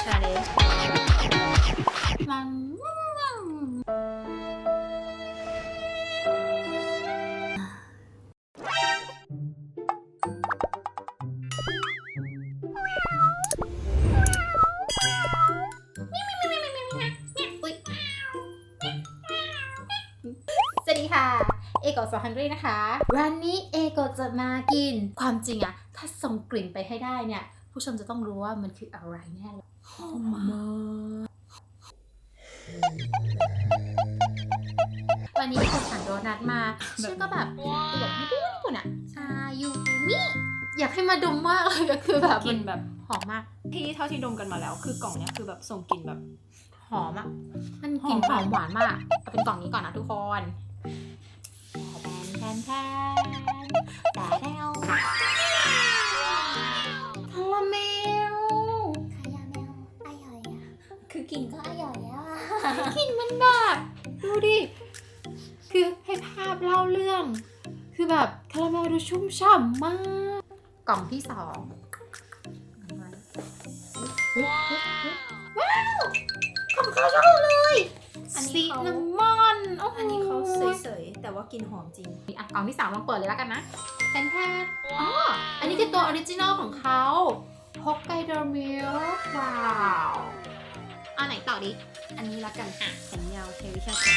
ชาเลนจ์มันสวัสดีค่ะ เอโกะสองฮันรีนะคะ วันนี้เอโกะจะมากิน ความจริงอะถ้าส่งกลิ่นไปให้ได้เนี่ย ผู้ชมจะต้องรู้ว่ามันคืออะไรแน่เลยหอมมากวันนี้เอโกะสั่งโดนัทมาชื่อก็แบบแบบไม่รู้ญี่ปุ่นอะชายูมิอยากให้มาดมมากเลยก็คือแบบกมัลิ่นนแบบหอมมาก ที่เท่าที่ดมกันมาแล้ว คือกล่องเนี้ยคือแบบส่งกลิ่นแบบหอมอะมันกลิ่นหหออมมหวานมากเอาเป็นกล่องนี้ก่อนนะทุกคนแทนแทนแทนแต่แล้ว กลิ่นมันแบบดูดิ คือให้ภาพเล่าเรื่อง คือแบบคาราเมลดูชุ่มฉ่ำมาก กล่องที่สองว้าวของเขาชอบเลยอันนี้ซีเขานามอนโโหอันนี้เขาเฉยๆ แต่ว่ากลิ่นหอมจริงอะกล่องที่สามลองเปิดเลยแล้วกันนะแทนแทนอ๋อ อันนี้คือตัวออริจินอลของเขาฮอกไกโดมิลว้าว อันไหนต่อดิ อันนี้ละกันค่ะแขนยาวเทวิชาแขน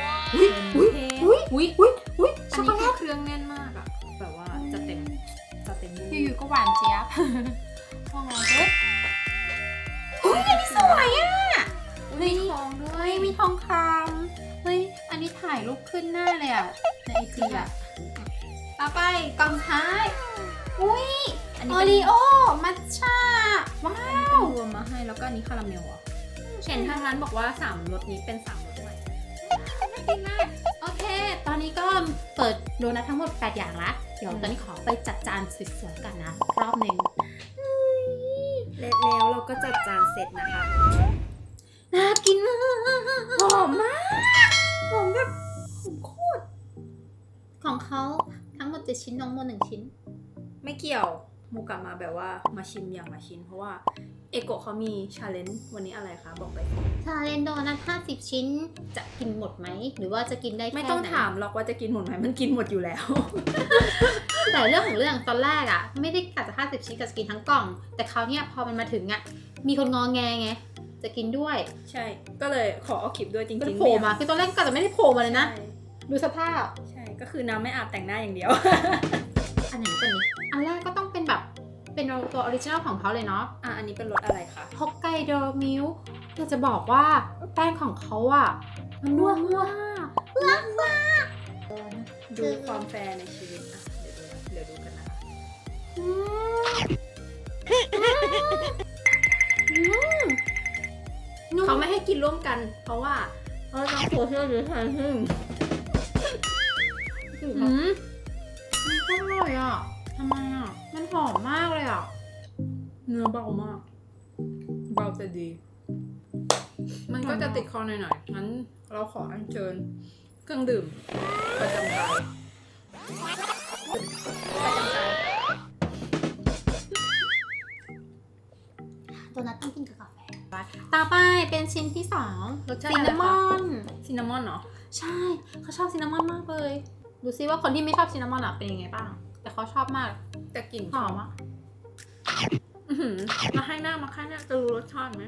ยาวอุ้ยเป็นอุ้ยเทอุ้ยอุ้ยอุ้ยอุ้ยอัช็นอกโกนี้แลคือตเครื่องแน่นมากอะแบบว่าจะเต็มจะเต็มอยู่ๆก็หวานเจี๊ยบห้องเราเฮ้ยเฮ้ยอันนี้สวยอะ อุ๊ย มีทองด้วเฮ้ยยมีทองคำเฮ้ยอันนี้ถ่ายรูปขึ้นหน้าเลยอะในไอจีอะต่อไปกล่องท้ายอุ้ยอันโอนี้เป็นรีโอมัทฉะว้าเป็นวรวมมาให้แล้วก็อันนี้คาราเมลอะ เห็นทางร้านบอกว่าสามรสนี้เป็นสามรสใหม่น่ากินมากโอเค ตอนนี้ก็เปิดโดนัททั้งหมด 8 อย่างละเดี๋ยวตอนนี้ขอไปจัดจานสวยๆกันนะรอบหนึ่งและแล้วเราก็จัดจานเสร็จนะคะน่ากินมากหอมมากหอมแบบหอมโคตรของเขาทั้งหมด7ชิ้นน้องโมหนึ่งชิ้น ไม่เกี่ยว มูกลับมาแบบว่ามาชิมอย่างละชิ้น เพราะว่าเอโกะเขามีชาเลนจ์วันนี้อะไรคะ บอกไป ชาเลนโดนัท50ชิ้นจะกินหมดไหม หรือว่าจะกินได้แค่ไม่ต้องไหนถามหรอกว่าจะกินหมดไหมมันกินหมดอยู่แล้ว แต่เรื่องของเรื่องตอนแรกอะไม่ได้กะจะ50ชิ้นกะจะกินทั้งกล่อง แต่คราวเนี้ยพอมันมาถึงอะมีคนงอแงไงจะกินด้วย ใช่ ก็เลยขอเอาคลิปด้วยจริงก็ๆโผล่มาไคือตอนแรกกะจะไม่ได้โผล่มาเลยนะใช่ดูสภาพ ใช่ ก็คือน้ำไม่อาบแต่งหน้าอย่างเดียว อันไหนเป็นนี้อันแรกก็ต้อง เป็นแบบเป็นตัวออริจินอลของเขาเลยเนาะ อะ อันนี้เป็นรสอะไรคะฮอกไกโดมิลอยากจะบอกว่าแป้งของเขาอะมันนุ่มมากดูความแฟร์ในชีวิตอะ เดี๋ยวดูเดี๋ยวดูกันนะคะอืมอืมนุ่มเขาไม่ให้กินร่วมกัน เพราะว่าเขาจะโคเชื่อหรือทานหึ่งอืมมันก็อร่อยอะ ทำไมอะ มันหอมมากเลยอะ เนื้อเบามาก เบาแต่ดี มันก็จะติดคอหน่อยๆงั้นเราขออัญเชิญเครื่องดื่มประจำกายประจำกายโดนัทต้องกินกับกาแฟต่อไปเป็นชิ้นที่สองรสชาติซินอะไรนามคะอนซินนามอนเหรอ ใช่ เขาชอบซินนามอนมากเลย ดูซิว่าคนที่ไม่ชอบซินนามอนอะเป็นยังไงบ้าง แต่เขาชอบมาก แต่กลิ่นหอมอะอื้อหือมาให้หน้ามาให้หน้าจะรู้รสชาติไหม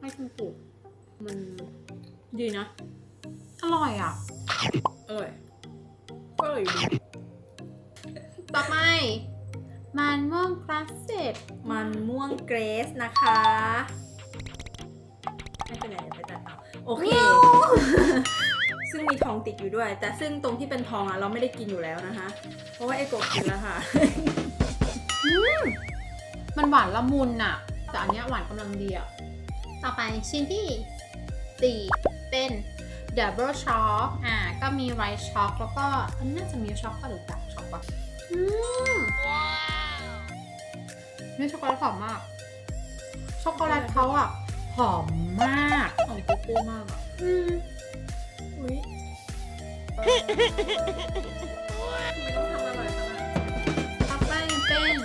ไม่ถูกปลูกมันดีนะ อร่อยอะ อร่อยก็อร่อยอยู่ดีต่อไปมันม่วงคลาสสิกมันม่วงเกรสนะคะ ไม่เป็นไรเดี๋ยวไปตัดเอาโอเคซึ่งมีท องติดอยู่ด้วย แต่ซึ่งตรงที่เป็นทองอะเราไม่ได้กินอยู่แล้วนะคะ เพราะว่าไอโกะกินแล้วค่ะ มันหวานละมุนอะ แต่อันเนี้ยหวานกำลังดีอะ ต่อไปชิ้นที่ 4 เป็น Double Shock อ่า ก็มีไวท์ช็อกแล้วก็อันนี้น่าจะมีช็อกก็หรือดักช็อกปะอืมนี่ช็อกโกแลตหอมมาก ช็อกโกแลตเขาอะ หอมมากของโกโก้มากอะ อืมอุ้ย ต้องทำอร่อยกันต่อไปเป็น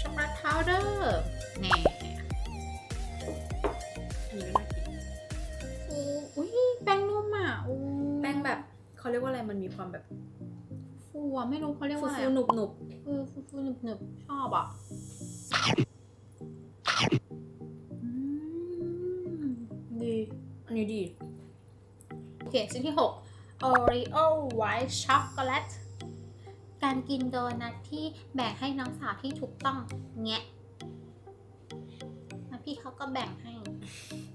ช็อกโกแลตพาวเดอร์แหน่อันนี้ก็น่ากินอุ้ยแป้งนุ่มอะแป้งแบบเขาเรียกว่าอะไรมันมีความแบบฟูอะไม่รู้เขาเรียกว่าอะไรฟูหนุบหนุบเอฟูฟูหนึบหนึบๆชอบอะดีอันนี้ดี โอเค ชิ้นที่หก Oreo White Chocolate การกินโดนัทที่แบ่งให้น้องสาวที่ถูกต้องแงะแล้วพี่เขาก็แบ่งให้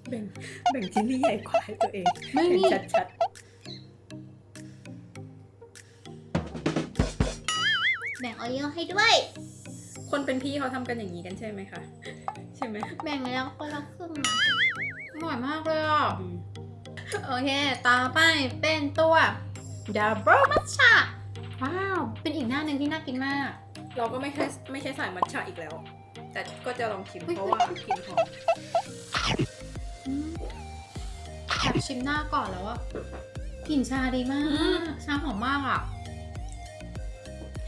แบ่งแบ่งชิ้นที่ใหญ่กว่าให้ตัวเองไม่เห็นมีชัดแบ่งโอเยให้ด้วย ๆ คนเป็นพี่เขาทำกันอย่างนี้กันใช่ไหมคะ ใช่ไหมแบ่งแล้วคนละครึ่งนะอร่อยมากเลยอะ อืม โอเค ต่อไปเป็นตัว Double Matcha ว้าว เป็นอีกหน้าหนึ่งที่น่ากินมาก เราก็ไม่ใช่ไม่ใช่สายมัทฉะอีกแล้ว แต่ก็จะลองชิมอุ๊ยเพราะว่ากลิ่นหอมอืมอยากชิมหน้าก่อนแล้วอะกลิ่นชาดีมาก ชาหอมมากอะ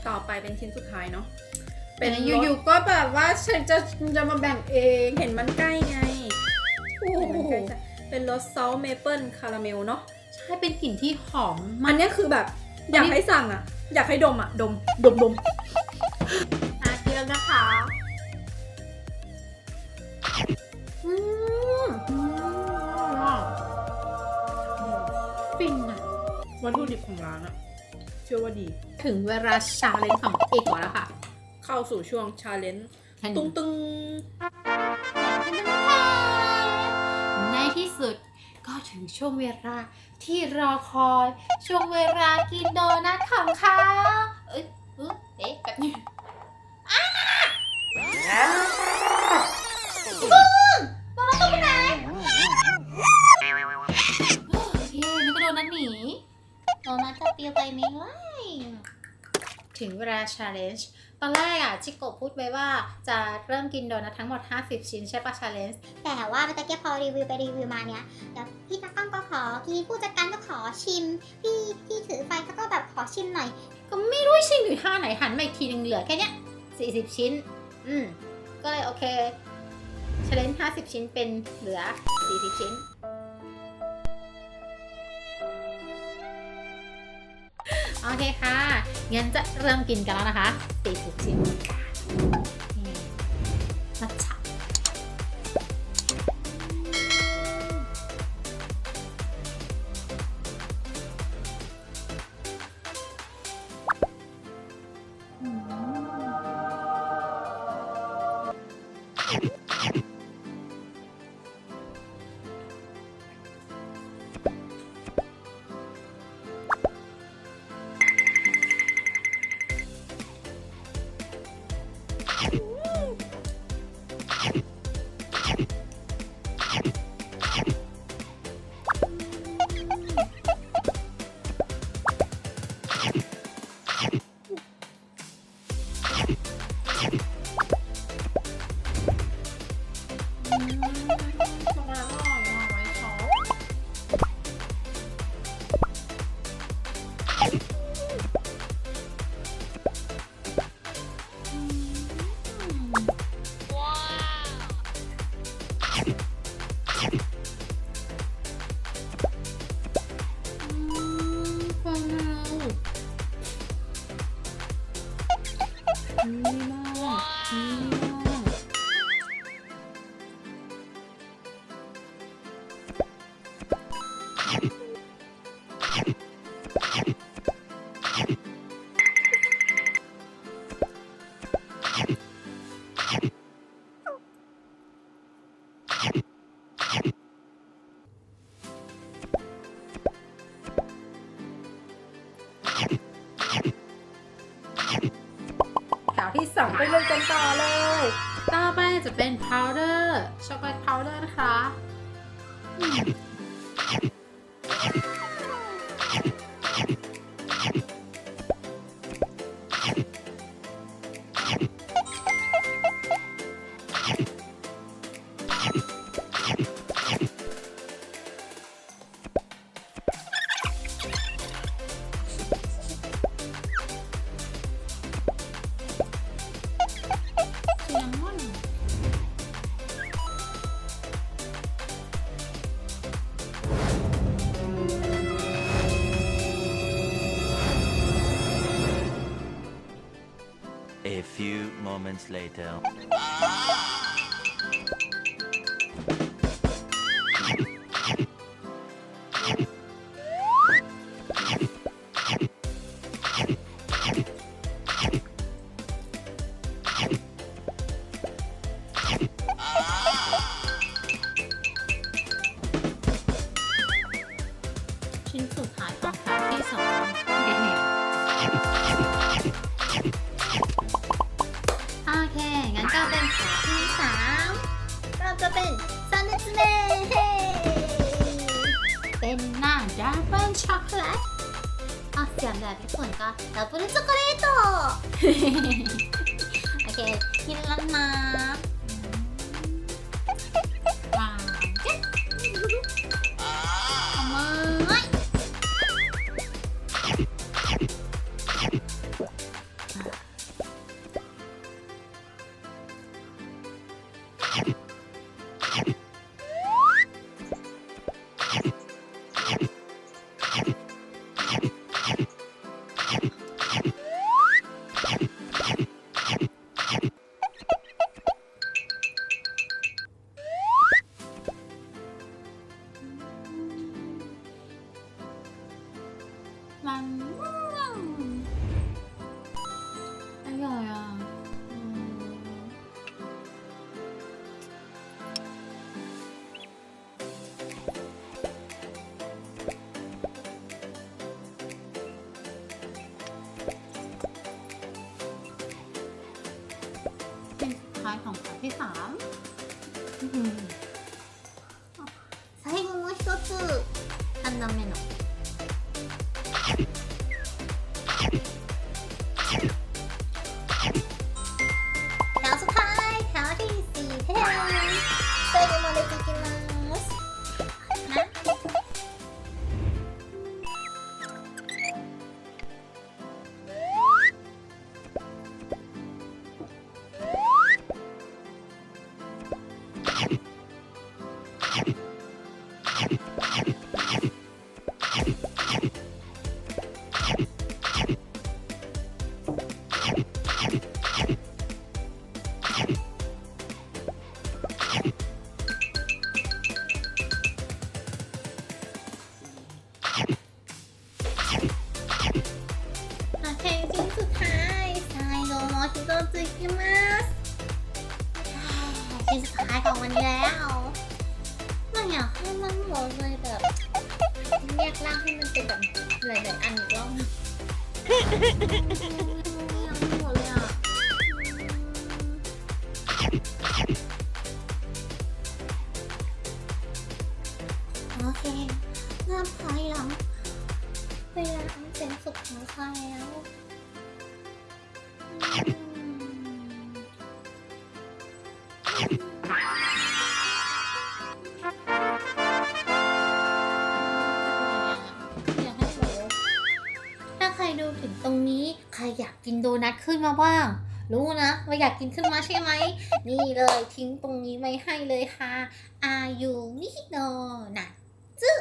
ต่อไปเป็นชิ้นสุดท้ายเนาะ เป็เป็นนอรสยู่ๆก็แบบว่าฉันจะจะมาแบ่งเอง เห็นมันใกล้ไงโอ้เห็นมันโหใกล้จะ เป็นรสซอลเมเปิลคาราเมลเนาะใช่เป็นกลิ่นที่หอมอัมานกเนี้ยคือแบบอยากให้สั่งอะอยากให้ดมอะดมดมดมอาเทียมนะคะอืมอืมฟินอะวัตถุดิบของร้านอะเชื่อว่าดี ถึงเวลาชาเลนจ์ของเอกแล้วค่ะเข้าสู่ช่วงชาเลนจ์ตุ้งตึง ถึงช่วงเวลาที่รอคอย ช่วงเวลากินโดนัทของเขาเอ้ยเอ้ยเอ๊ะแบบนี้อ้าโดนัทต้องไปไหนโอเคนี่ก็โดนัทหนีโดนัทจะเปรี้ยไปไหมวะถึงเวลา challenge ตอนแรกอะจิโกะพูดไว้ว่าจะเริ่มกินโดนัททั้งหมด 50 ชิ้นใช่ปะ challenge แต่ว่าเมื่อกี้พอรีวิวไปรีวิวมาเนี่ยเดี๋ยวพี่ตากล้องก็ขอพี่ผู้จัดการก็ขอชิม พี่พี่ถือไฟเขาก็แบบขอชิมหน่อย ก็ไม่รู้ชิ้นอยู่ท่าไหนหันมาอีกทีหนึงเหลือแค่เนี้ย40 ชิ้น อืมก็เลยโอเค challenge 50 ชิ้นเป็นเหลือ 40 ชิ้น โอเคค่ะงั้นจะเริ่มกินกันแล้วนะคะตีทุกชิ้น สองไปเลยกันต่อเลย ต่อไปจะเป็นพาวเดอร์ช็อกโกแลตพาวเดอร์นะคะ few moments later. ชิ้นสุด เสียงแบบญี่ปุ่นก็ดับเบิลช็อกโกแลตโอเคกินแล้วนะ ท้ายของขาที่สาม ยังหมดเลยอะโอเคเริ่มถอยหลังเวลาอันเป็นสุขของข้าแล้วอืม กินโดนัทขึ้นมาบ้าง รู้นะว่าอยากกินขึ้นมาใช่ไหม นี่เลยทิ้งตรงนี้ไว้ให้เลยค่ะ อายุนิโนนะจึ